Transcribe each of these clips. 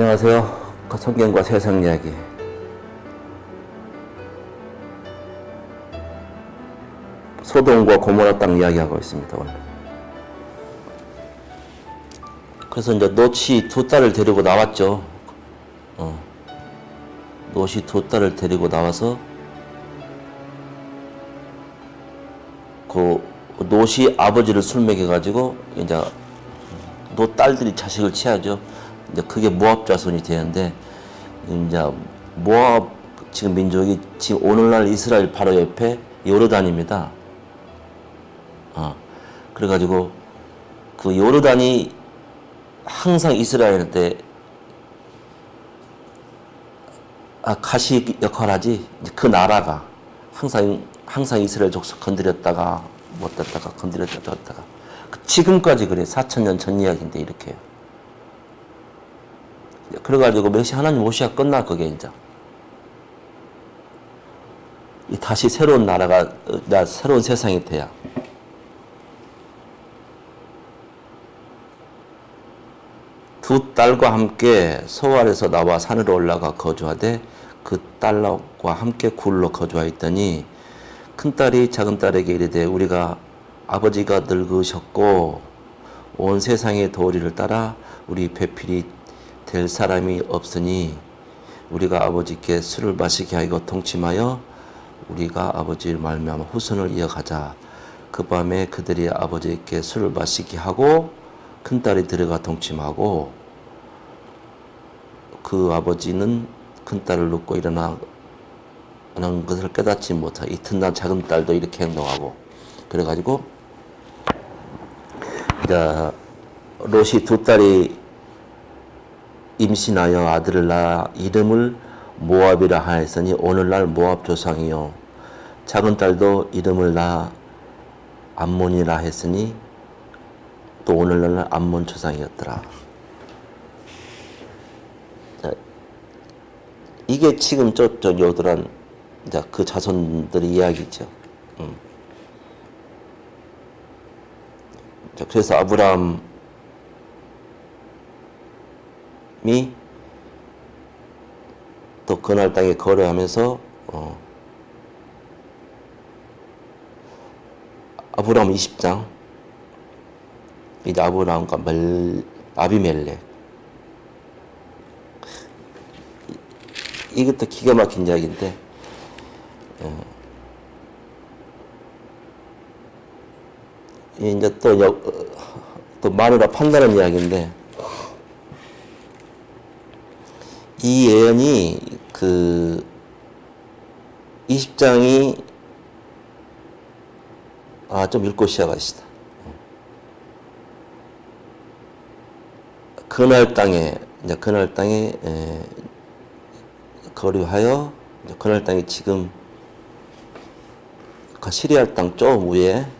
안녕하세요. 성경과 세상 이야기. 소돔과 고모라 땅 이야기하고 있습니다. 오늘. 그래서 이제 노치 두 딸을 데리고 나왔죠. 어. 노시 두 딸을 데리고 나와서 그 노시 아버지를 술 먹여가지고 이제 노 딸들이 자식을 취하죠. 이제 그게 모압 자손이 되는데 이제 모압 지금 민족이 지금 오늘날 이스라엘 바로 옆에 요르단입니다. 어, 그래가지고 그 요르단이 항상 이스라엘한테 아, 가시 역할하지. 그 나라가 항상 항상 이스라엘 족속 건드렸다가 못 됐다가 건드렸다가 그 지금까지 그래. 4천 년 전 이야기인데 이렇게 그래가지고 메시 하나님 오시가 끝나 그게 이제. 이 다시 새로운 나라가 어, 나 새로운 세상이 돼야. 두 딸과 함께 소알에서 나와 산으로 올라가 거주하되 그 딸과 함께 굴로 거주하였더니 큰 딸이 작은 딸에게 이르되 우리가 아버지가 늙으셨고 온 세상의 도리를 따라 우리 배필이 될 사람이 없으니 우리가 아버지께 술을 마시게 하고 동침하여 우리가 아버지를 말미암아 후손을 이어가자. 그 밤에 그들이 아버지께 술을 마시게 하고 큰 딸이 들어가 동침하고 그 아버지는 큰 딸을 눕고 일어나는 것을 깨닫지 못하 이튿날 작은 딸도 이렇게 행동하고 그래가지고 이제 롯이 두 딸이 임신하여 아들을 낳아 이름을 모압이라 하였으니 오늘날 모압 조상이요 작은 딸도 이름을 낳아 암몬이라 했으니 또 오늘날 암몬 조상이었더라. 자, 이게 지금 저저 요들한 그 자손들의 이야기죠. 음. 자, 그래서 아브라함 이 또 그날 땅에 거래하면서 어, 아브라함 20장 이제 아브라함과 멜, 아비멜렉. 이- 이것도 기가 막힌 이야기인데 어, 이 이제 또, 여, 어, 또 마누라 판다는 이야기인데 이 예언이 그 20장이 아 좀 읽고 시작하시다. 그날 땅에 이제 그날 땅에 에, 거류하여 그날 땅이 지금 그 시리알 땅좀 위에 음,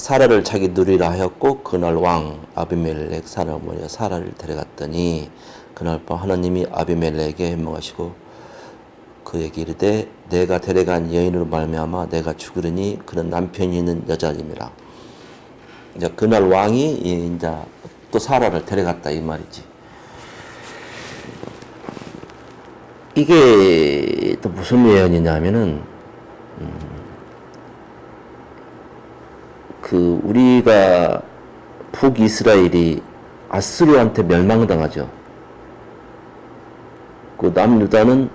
사라를 자기 누리라 하였고 그날 왕 아비멜렉 사라 모여 사라를 데려갔더니 그날 밤 하나님이 아비멜렉에게 해명하시고 그에게 이르되 내가 데려간 여인으로 말미암아 내가 죽으리니 그는 남편이 있는 여자임이라. 이제 그날 왕이 이제 또 사라를 데려갔다 이 말이지. 이게 또 무슨 예언이냐면은 음, 그 우리가 북이스라엘이 아스리한테 멸망당하죠. 그 남유다는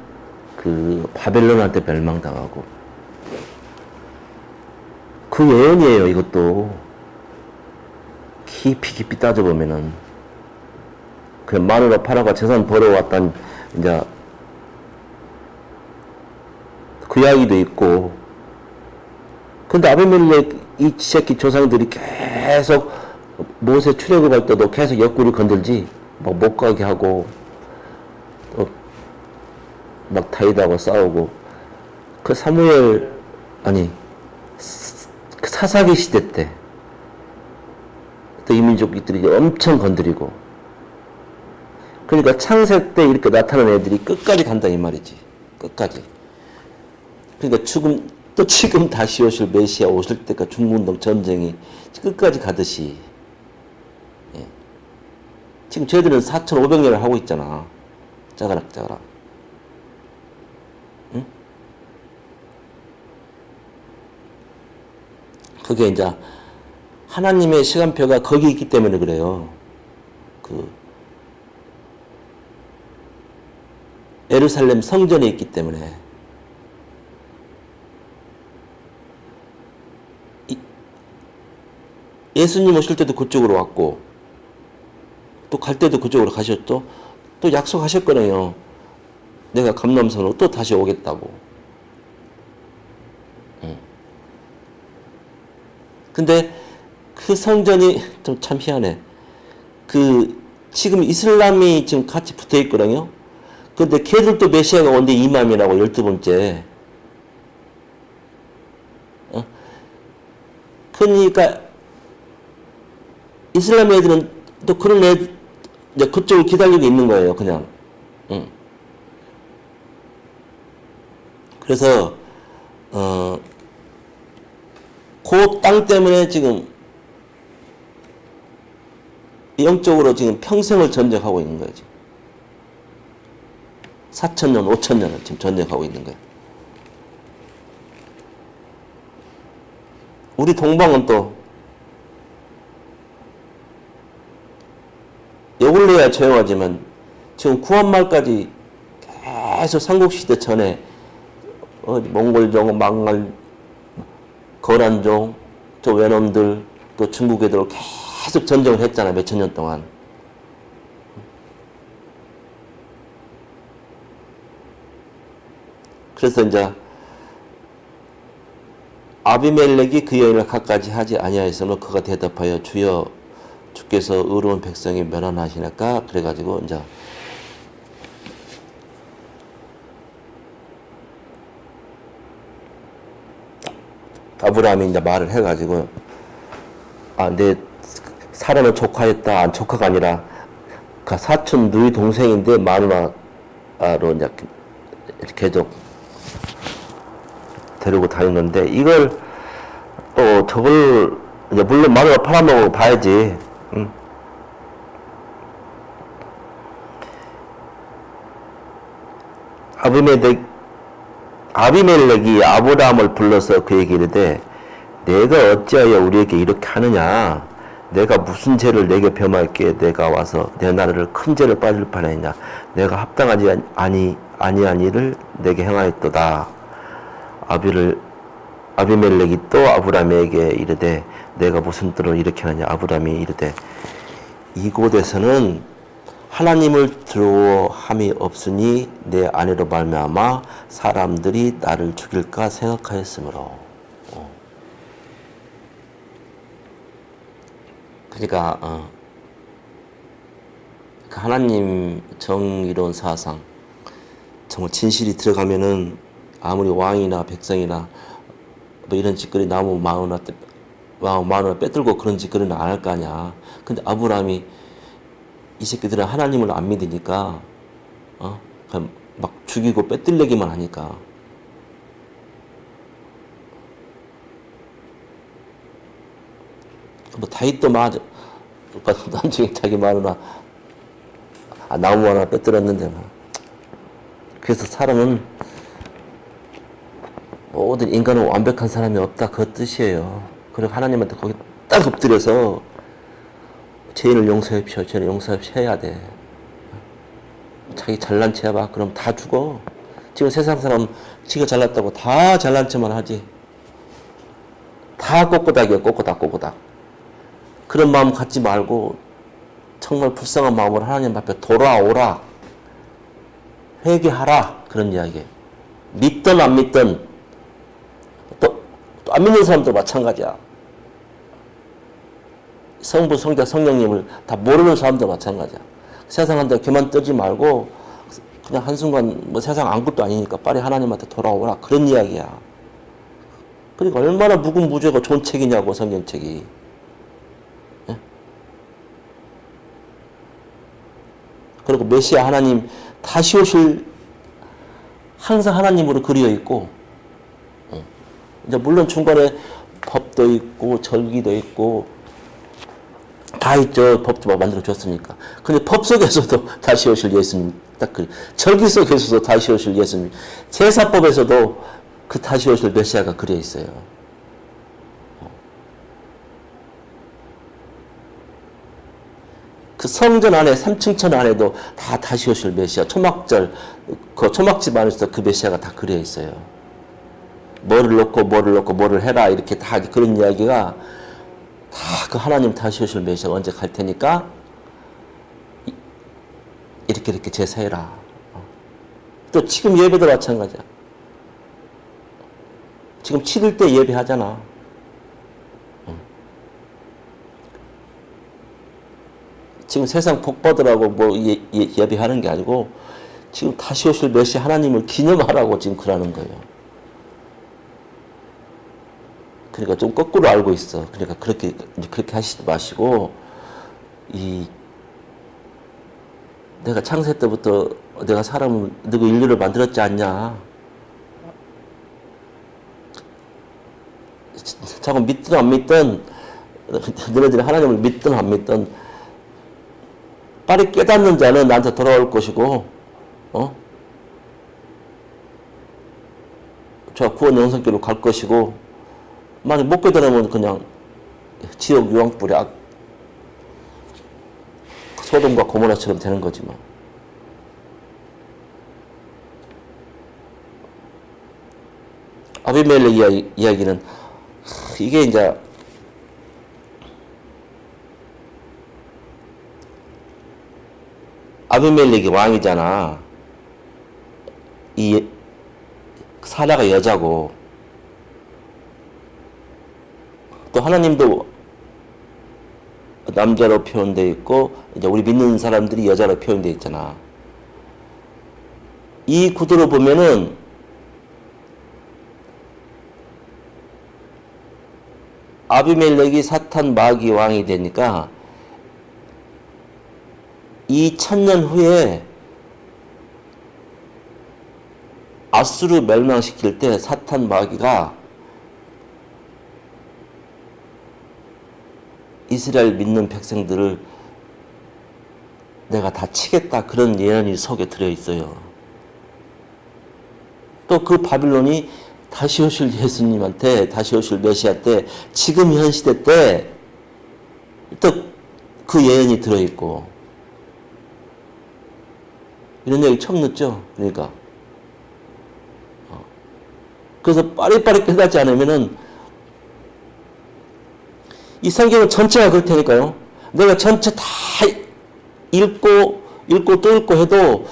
그 바벨론한테 멸망당하고. 그 예언이에요 이것도. 깊이 깊이 따져보면은. 그 마누라 팔아가 재산 벌어왔던 이제 그 이야기도 있고. 근데 아비멜렉 이 새끼 조상들이 계속 모세 출애굽할 때도 계속 옆구리 건들지 막 못 가게 하고 또막 다윗하고 싸우고. 그 사무엘 아니 스- 그 사사기 시대 때 또 이민족들이 엄청 건드리고. 그러니까 창세 때 이렇게 나타난 애들이 끝까지 간다 이 말이지. 끝까지. 그러니까 죽음 또 지금 다시 오실 메시아 오실 때까지 중문동 전쟁이 끝까지 가듯이 예. 지금 저희들은 4,500년을 하고 있잖아. 짜가락 짜가락. 응? 그게 이제 하나님의 시간표가 거기 있기 때문에 그래요. 그 예루살렘 성전에 있기 때문에 이- 예수님 오실 때도 그쪽으로 왔고 또 갈 때도 그쪽으로 가셨죠. 또 약속하셨거든요. 내가 감남산으로 또 다시 오겠다고. 응. 근데 그 성전이 좀 참 희한해. 그 지금 이슬람이 지금 같이 붙어 있거든요. 근데 걔들도 메시아가 온데 이맘이라고 열두 번째. 어? 그러니까 이슬람 애들은 또 그런 애 이제 그쪽을 기다리고 있는 거예요, 그냥. 응. 그래서 어, 그 땅 때문에 지금 영적으로 지금 평생을 전쟁하고 있는 거예요, 지금. 4천년, 5천년을 지금 전쟁하고 있는 거예요. 우리 동방은 또 내야 조용하지만 지금 구한말까지 계속 삼국시대 전에 어, 몽골종, 망갈, 거란종, 저 외놈들, 또 중국 애들 계속 전쟁을 했잖아, 몇 천 년 동안. 그래서 이제 아비멜렉이 그 여인을 갖가지 하지 아니하였으므로 그가 대답하여 주여 주께서 의로운 백성이 멸하나시니까 그래가지고 이제 아브라함이 이제 말을 해가지고 아내 사람을 조카였다 안 조카가 아니라 그 사촌 누이 동생인데 마누라로 이제 계속 데리고 다니는데 이걸 또 저걸 물론 마누라 팔아먹고 봐야지. 응. 아비멜렉 아비멜렉이 아브라함을 불러서 그에게 이르되 내가 어찌하여 우리에게 이렇게 하느냐? 내가 무슨 죄를 내게 범할게? 내가 와서 내 나라를 큰 죄를 빠질 판하느냐? 내가 합당하지 아니 아니한 일을 내게 행하였도다. 아비를 아비멜렉이 또 아브라함에게 이르되 내가 무슨 뜻으로 이렇게 하느냐 아브라함이 이르되 이곳에서는 하나님을 두려워함이 없으니 내 아내로 말미암아 사람들이 나를 죽일까 생각하였으므로 어. 그러니까 어. 그 하나님 정의로운 사상 정말 진실이 들어가면은 아무리 왕이나 백성이나 뭐 이런 짓거리 나무 때 마누라 빼들고 그런 짓거리는 안 할 거 아니야. 근데 아브라함이 이 새끼들은 하나님을 안 믿으니까 어? 그냥 막 죽이고 빼들려기만 하니까 뭐 다윗도 맞아 나중에 자기 마누라 아, 나무 하나 빼들었는데 뭐. 그래서 사람은 모든 인간은 완벽한 사람이 없다 그 뜻이에요. 그리고 하나님한테 거기 딱 엎드려서 죄인을 용서해주셔, 죄를 용서해야 돼. 자기 잘난 체 해봐. 그럼 다 죽어. 지금 세상 사람 지가 잘났다고 다 잘난 체만 하지. 다 꼬꼬닥이야, 꼬꼬닥, 꼬꼬닥. 그런 마음 갖지 말고 정말 불쌍한 마음으로 하나님 앞에 돌아오라. 회개하라. 그런 이야기. 믿든 안 믿든 또 안 믿는 사람도 마찬가지야. 성부, 성자, 성령님을 다 모르는 사람도 마찬가지야. 세상한테 그만 뜨지 말고 그냥 한순간 뭐 세상 아무것도 아니니까 빨리 하나님한테 돌아오라. 그런 이야기야. 그러니까 얼마나 무궁무진하고 좋은 책이냐고 성경책이. 예? 그리고 메시아 하나님 다시 오실 항상 하나님으로 그려 있고 어. 이제 물론 중간에 법도 있고 절기도 있고 다 있죠. 법도 만들어 줬으니까. 근데 법 속에서도 다시 오실 예수님 딱 그 절기 속에서도 다시 오실 예수님 제사법에서도 그 다시 오실 메시아가 그려 있어요. 그 성전 안에 3층 천 안에도 다 다시 오실 메시아 초막절 그 초막집 안에서 그 메시아가 다 그려 있어요. 뭐를 놓고 뭐를 놓고 뭐를 해라 이렇게 다 그런 이야기가 다 그 하나님 다시 오실 메시아가 언제 갈 테니까 이- 이렇게 이렇게 제사해라. 어. 또 지금 예배도 마찬가지야. 지금 7일 때 예배하잖아. 지금 세상 복 받으라고 뭐 예, 예, 예배하는 게 아니고 지금 다시 오실 메시 하나님을 기념하라고 지금 그러는 거예요. 그러니까 좀 거꾸로 알고 있어. 그러니까 그렇게 그렇게 하시지 마시고 이 내가 창세 때부터 내가 사람을 누구 인류를 만들었지 않냐. 자꾸 믿든 안 믿든 너네들이 하나님을 믿든 안 믿든 빨리 깨닫는 자는 나한테 돌아올 것이고, 어? 저 구원 영성길로 갈 것이고, 만약 못 깨달으면 그냥 지옥 유황불에 악, 소돔과 고모라처럼 되는 거지만. 아비멜렉 이야기, 이야기는 이게 이제 아비멜렉이 왕이잖아. 이 사라가 여자고 또 하나님도 남자로 표현되어 있고 이제 우리 믿는 사람들이 여자로 표현되어 있잖아. 이 구도로 보면은 아비멜렉이 사탄 마귀 왕이 되니까 이 천년 후에 아수르 멸망시킬 때 사탄 마귀가 이스라엘 믿는 백성들을 내가 다 치겠다 그런 예언이 속에 들어 있어요. 또 그 바빌론이 다시 오실 예수님한테 다시 오실 메시아 때 지금 현 시대 때 또 그 예언이 들어 있고 이런 얘기 처음 듣죠? 그러니까. 어. 그래서 빠릿빠릿 깨닫지 않으면은 이 성경은 전체가 그럴 테니까요. 내가 전체 다 읽고, 읽고 또 읽고 해도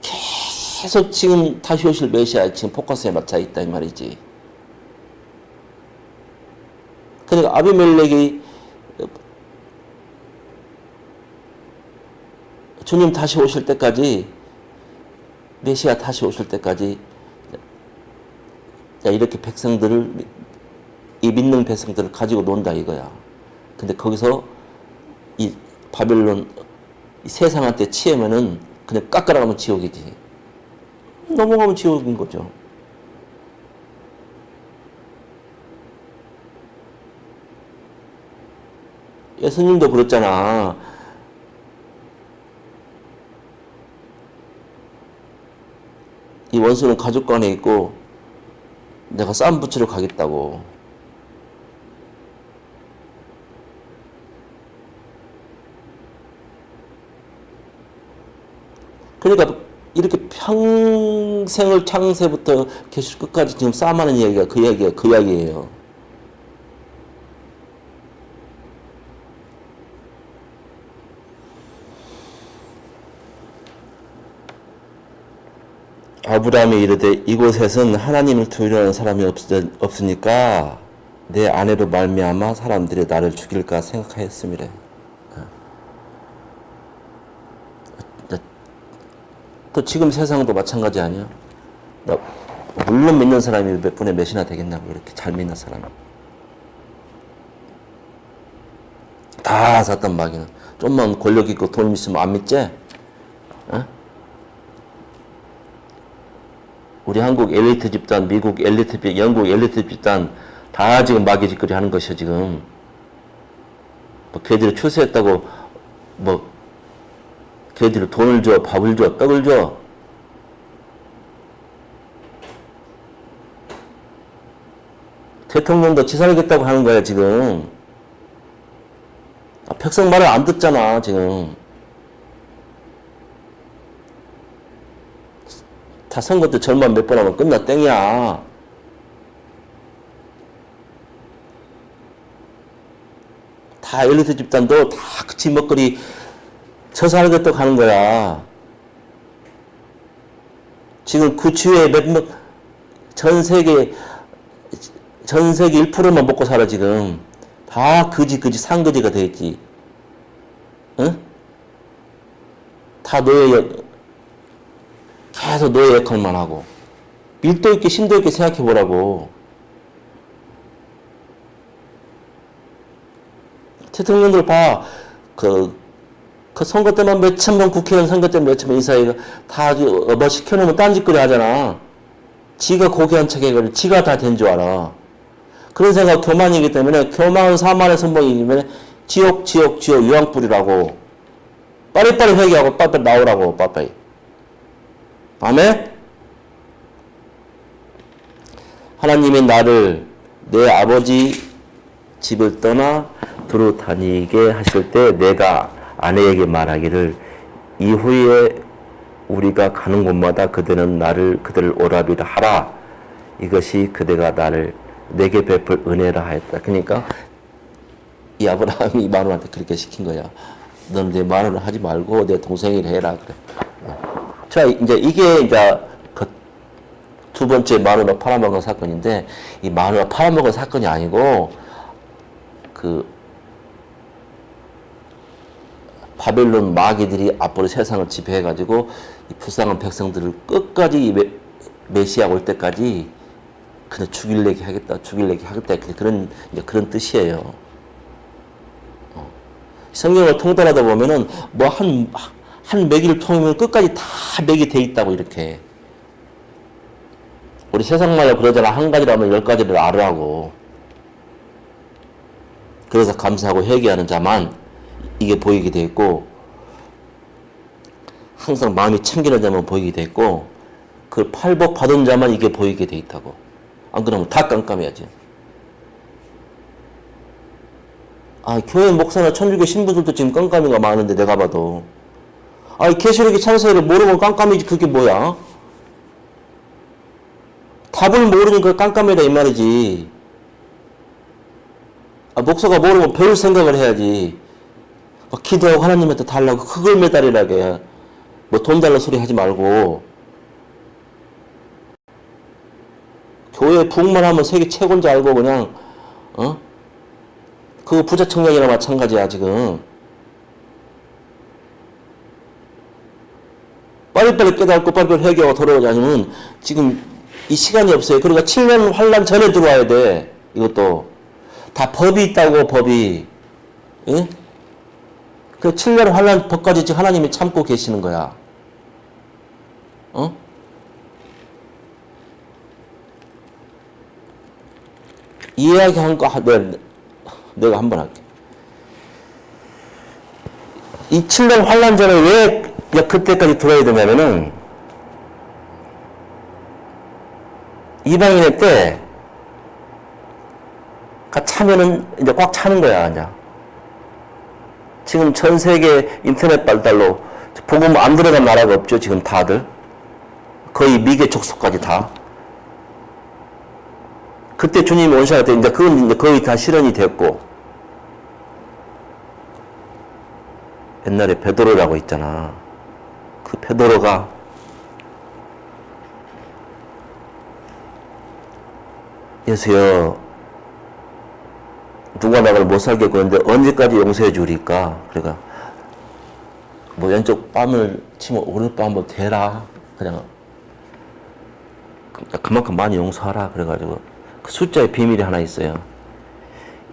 계속 지금 다시 오실 메시아 지금 포커스에 맞춰 있다 이 말이지. 그러니까 아비멜렉이 주님 다시 오실 때까지 메시아 다시 오실 때까지 야, 이렇게 백성들을 이 믿는 백성들을 가지고 논다 이거야. 근데 거기서 이 바빌론 이 세상한테 치우면은 그냥 깎아나가면 지옥이지. 넘어가면 지옥인 거죠. 예수님도 그랬잖아. 이 원수는 가족과 안에 있고 내가 싸움 붙이러 가겠다고. 그러니까 평생을 창세부터 계속 끝까지 지금 싸움하는 이야기가 그 이야기가 그 이야기예요. 아브라함이 이르되 이곳에선 하나님을 두려워하는 사람이 없, 없으니까 내 아내로 말미암아 사람들이 나를 죽일까 생각하였음이래. 또 지금 세상도 마찬가지 아니야? 나 물론 믿는 사람이 몇 분의 몇이나 되겠냐고 이렇게 잘 믿는 사람이. 다 샀단 마귀는. 좀만 권력 있고 돈 있으면 안 믿지? 어? 우리 한국 엘리트 집단, 미국 엘리트 집단, 영국 엘리트 집단 다 지금 마귀 짓거리 하는 것이요 지금. 뭐 걔들이 출세했다고 뭐 걔들이 돈을 줘, 밥을 줘, 떡을 줘. 대통령도 지 살겠다고 하는 거야 지금. 아, 백성 말을 안 듣잖아 지금. 다 선거 때 절만 몇번 하면 끝나 땡이야. 다 엘리트 집단도 다 그치 먹거리 하겠다고 하는 거야. 지금 그 주에 몇몇 전 세계 전 세계 1%만 먹고 살아 지금 다 그지 그지 상거지가 돼 있지. 응? 다 노예 역- 계속 노예 역할만 하고 밀도 있게 심도 있게 생각해 보라고. 대통령들 봐. 그, 그 선거 때만 몇천 명 국회의원 선거 때 몇천 명 인사해가 다 뭐 시켜놓으면 딴짓거리 하잖아. 지가 고귀한 척 해가지고 지가 다 된 줄 알아. 그런 생각 교만이기 때문에 교만 사만의 선봉이면 지옥 지옥 지옥 유황불이라고 빨리빨리 회개하고 빨리빨리 나오라고 빨리빨리. 아멘? 하나님이 나를 내 아버지 집을 떠나 두루 다니게 하실 때 내가 아내에게 말하기를 이후에 우리가 가는 곳마다 그대는 나를 그들을 오라비라 하라 이것이 그대가 나를 내게 베풀 은혜라 하였다. 그러니까 이 아브라함이 마누라한테 그렇게 시킨 거야. 너는 내 마누라 하지 말고 내 동생이라 해라 그래. 자 이제 이게 이제 그두 번째 마누라 팔아먹은 사건인데 이 마누라 팔아먹은 사건이 아니고 그 바벨론 마귀들이 앞으로 세상을 지배해가지고 이 불쌍한 백성들을 끝까지 이 메, 메시아 올 때까지 그냥 죽일래게 하겠다, 죽일래게 하겠다 그런 그런 뜻이에요. 어. 성경을 통달하다 보면은 뭐한한 맥이를 통하면 끝까지 다 맥이 돼 있다고 이렇게. 우리 세상 말로 그러잖아 한 가지라면 열 가지를 알으라고. 그래서 감사하고 회개하는 자만 이게 보이게 돼 있고 항상 마음이 챙기는 자만 보이게 돼 있고 그 팔복 받은 자만 이게 보이게 돼 있다고. 안 그러면 다 깜깜해야지. 아 교회 목사나 천주교 신부들도 지금 깜깜이가 많은데 내가 봐도. 아 계시록의 창세를 모르면 깜깜이지 그게 뭐야? 답을 모르니까 깜깜이다 이 말이지. 아, 목사가 모르면 배울 생각을 해야지. 막 기도하고 하나님한테 달라고 그걸 매달리라게. 뭐 돈 달라 소리 하지 말고. 교회 부흥만 하면 세계 최고인 줄 알고 그냥 어? 그 부자 청년이나 마찬가지야 지금. 빨리빨리 깨닫고 빨리빨리 회개하고 돌아오지 않으면 지금 이 시간이 없어요. 그러니까 7년 환란 전에 들어와야 돼. 이것도. 다 법이 있다고 법이 예? 그 7년 환란 법까지 지금 하나님이 참고 계시는 거야 어? 이야기 한 거 내가, 내가 한 번 할게 이 7년 환란 전에 왜 야, 그때까지 들어야 되냐면은 이방인의 때가 차면은 이제 꽉 차는 거야, 이제. 지금 전 세계 인터넷 발달로 복음 안 들어간 나라가 없죠, 지금 다들. 거의 미개 족속까지 다. 그때 주님이 때 이제 그건 이제 거의 다 실현이 됐고. 옛날에 베드로라고 있잖아. 그 베드로가 예수여 누가 나를 못 살게 구는데 언제까지 용서해 주리까? 그러니까 뭐 왼쪽 뺨을 치면 오른쪽 뺨을 대라. 그냥 그- 그만큼 많이 용서하라. 그래가지고 그 숫자의 비밀이 하나 있어요.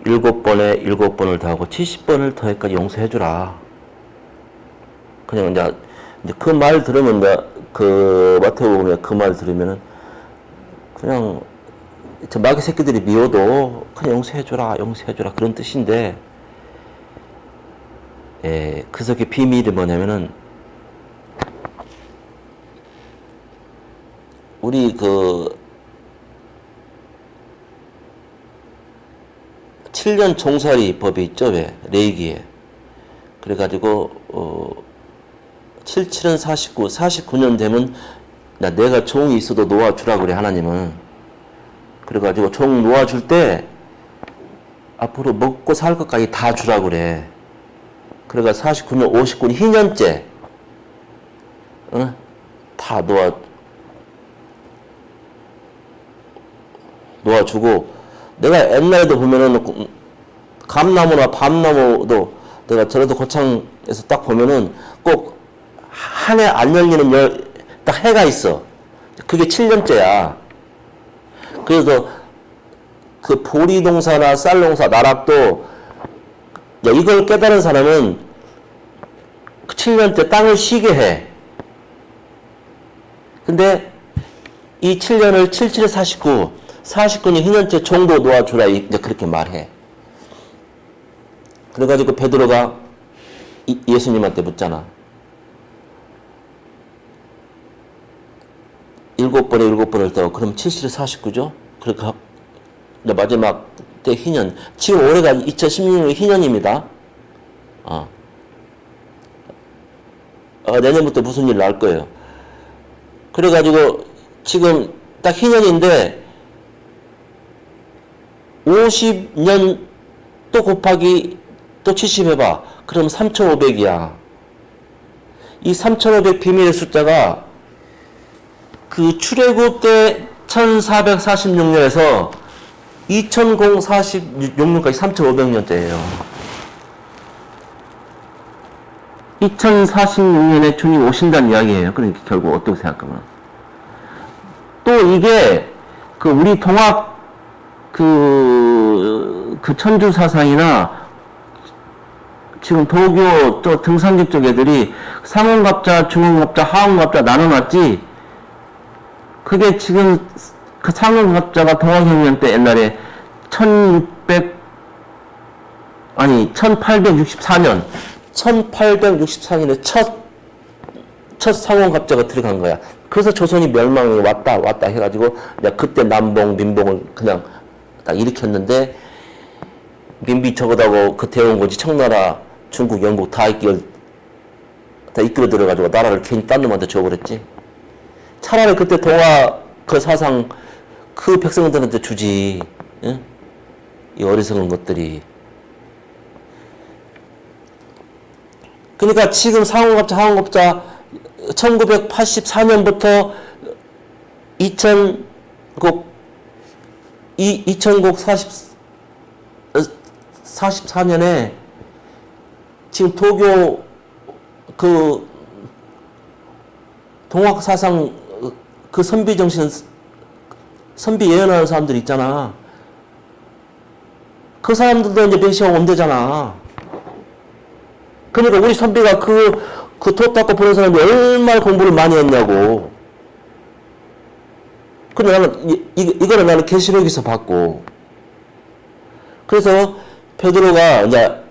일곱 번에 일곱 번을 더하고 70번을 더해까지 용서해 주라. 그냥 이제 그 말 들으면 그 마태복음에 그 말 들으면은 그냥 저 마귀 새끼들이 미워도 그냥 용서해줘라, 용서해줘라 그런 뜻인데 에, 그 속의 비밀이 뭐냐면은 우리 그 7년 종살이 법이 있죠, 왜? 레이기에. 그래가지고, 어, 77은 49, 49년 되면, 나 내가 종이 있어도 놓아주라 그래, 하나님은. 그래가지고 종 놓아줄 때, 앞으로 먹고 살 것까지 다 주라 그래. 그래가 49년, 59년, 희년째, 어? 다 놓아, 놓아주고, 내가 옛날에도 보면은, 그, 감나무나 밤나무도 내가 저래도 고창에서 딱 보면은 꼭 한 해 안 열리는 열, 딱 해가 있어. 그게 7년째야. 그래서 그 보리농사나 쌀농사, 나락도 야, 이걸 깨달은 사람은 7년 때 땅을 쉬게 해. 근데 이 7년을 77에 49, 49년 희년째 정도 놓아주라 이제 그렇게 말해. 그래가지고 베드로가 이- 예수님한테 묻잖아. 일곱 번에 일곱 번을 떠. 그럼 77에 49죠? 그러니까 마지막 때 희년. 지금 올해가 2016년 희년입니다. 어. 어, 내년부터 무슨 일 날 거예요. 그래가지고 지금 딱 희년인데 50년 또 곱하기 또 70 해봐. 그럼 3,500이야. 이 3,500 비밀의 숫자가 그 출애굽 때 1446년에서 2046년까지 3,500년째예요. 2046년에 주님 오신다는 이야기예요. 그러니까 결국 어떻게 생각하면. 또 이게 그 우리 동학 그, 그 천주 사상이나 지금 도교 또 등산객 쪽 애들이 상원갑자, 중원갑자, 하원갑자 나눠놨지 그게 지금 그 상원갑자가 동학혁명 때 옛날에 1600 아니 1864년 1864년에 첫, 첫 상원갑자가 들어간 거야. 그래서 조선이 멸망이 왔다 왔다 해가지고 그때 남봉 민봉을 그냥 딱 일으켰는데 민비 저거다고 그 대원고지 청나라 중국 영국 다 이끌 다 이끌어 들어가지고 나라를 괜히 딴 놈한테 줘버렸지. 차라리 그때 동화 그 사상 그 백성들한테 주지. 응? 이 어리석은 것들이. 그러니까 지금 상호급자, 하원급자 1984년부터 2000곡 이 2000곡 40 44년에 지금 도교 그 동학 사상 그 선비 정신 선비 예언하는 사람들 있잖아. 그 사람들도 이제 메시아 온대잖아. 그러니까 우리 선비가 그, 그도 닦고 보는 사람이 얼마나 공부를 많이 했냐고. 근데 나는, 이, 이, 이거를 나는 계시록에서 봤고. 그래서 베드로가, 이제,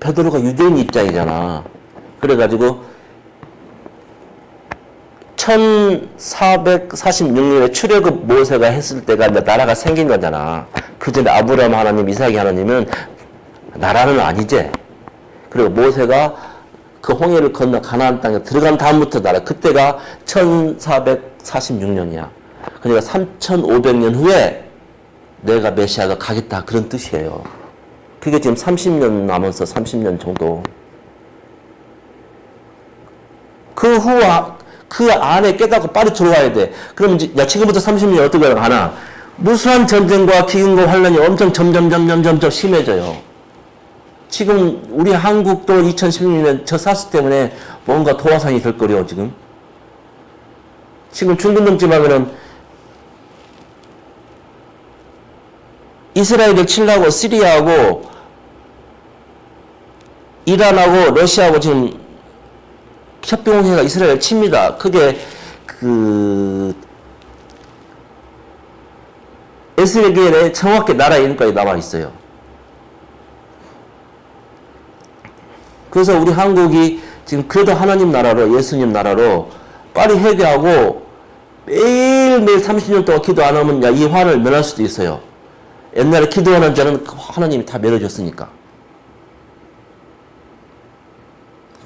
베드로가 유대인 입장이잖아. 그래가지고, 1446년에 출애굽 모세가 했을 때가 이제 나라가 생긴 거잖아. 그 전에 아브라함 하나님, 이삭이 하나님은 나라는 아니지. 그리고 모세가 그 홍해를 건너 가나안 땅에 들어간 다음부터 나라 그때가 1446년이야. 그러니까 3500년 후에 내가 메시아가 가겠다 그런 뜻이에요. 그게 지금 30년 남아서 30년 정도. 그 후, 그 안에 깨닫고 빨리 들어와야 돼. 그럼 이제, 야, 지금부터 30년 어떻게 가나? 무수한 전쟁과 기근과 환란이 엄청 점점, 점점, 점점 심해져요. 지금 우리 한국도 2016년 저 사스 때문에 뭔가 도화산이 될 거려, 지금. 지금 중근동 지방에는 이스라엘을 치려고 시리아하고 이란하고 러시아하고 지금 협병회가 이스라엘 칩니다. 그게 그 에스겔에 정확히 나라 이름까지 나와 있어요. 그래서 우리 한국이 지금 그래도 하나님 나라로 예수님 나라로 빨리 회개하고 매일매일 30년 동안 기도 안 하면 야, 이 화를 면할 수도 있어요. 옛날에 기도하는 자는 그 하나님이 다 면해줬으니까.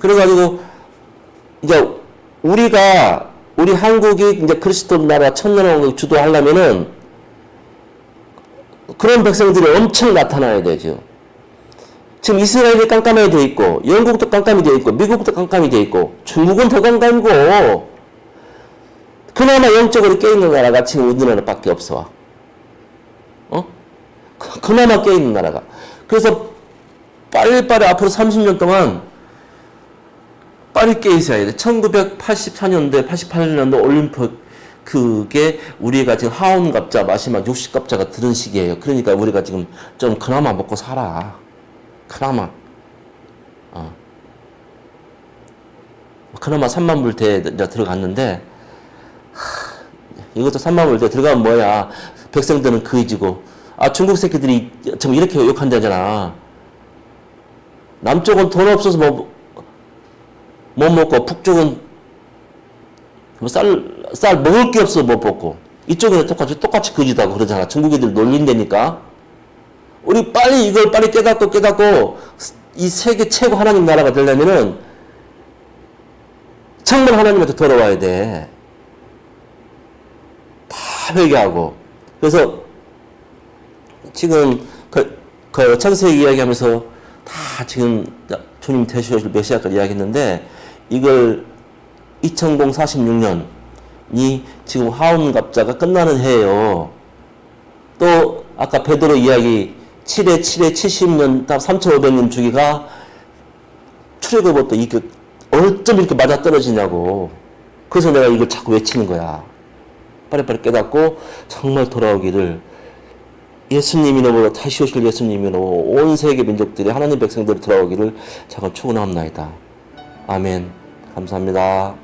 그래가지고 이제 우리가 우리 한국이 이제 그리스도 나라 천년왕국 주도하려면은 그런 백성들이 엄청 나타나야 되죠. 지금 이스라엘이 깜깜하게 돼 있고 영국도 깜깜이 돼 있고 미국도 깜깜이 돼 있고 중국은 더 깜깜이고 그나마 영적으로 깨있는 나라가 지금 우리나라밖에 없어. 어? 그- 그나마 깨있는 나라가. 그래서 빨리빨리 앞으로 30년 동안 빨리 깨 있어야 돼. 1984년도에 88년도 올림픽 그게 우리가 지금 하원갑자 마지막 60갑자가 들은 시기예요. 그러니까 우리가 지금 좀 그나마 먹고 살아. 그나마. 어. 그나마 3만 불대 이제 들어갔는데 하, 이것도 3만 불대 들어가면 뭐야? 백성들은 그이지고 아 중국 새끼들이 지금 이렇게 욕한다잖아. 남쪽은 돈 없어서 뭐 못 먹고 북쪽은 뭐 쌀, 쌀 먹을 게 없어 못 먹고 이쪽에는 똑같이 똑같이 거지다고 그러잖아 중국 애들 놀린다니까 우리 빨리 이걸 빨리 깨닫고 깨닫고 이 세계 최고 하나님 나라가 되려면은 정말 하나님한테 돌아와야 돼. 다 회개하고. 그래서 지금 그, 그 창세기 이야기하면서 다 지금 주님 되셔줄 메시아까지 이야기했는데 이걸 2046년이 지금 하운갑자가 끝나는 해예요. 또 아까 베드로 이야기 7회 7회 70년 딱 3,500년 주기가 출애굽부터 이게 어쩜 이렇게 맞아 떨어지냐고. 그래서 내가 이걸 자꾸 외치는 거야. 빨리빨리 깨닫고 정말 돌아오기를 예수님 이름으로 다시 오실 예수님 이름으로 온 세계 민족들이 하나님 백성들이 돌아오기를 잠깐 축원합나이다. 아멘. 감사합니다.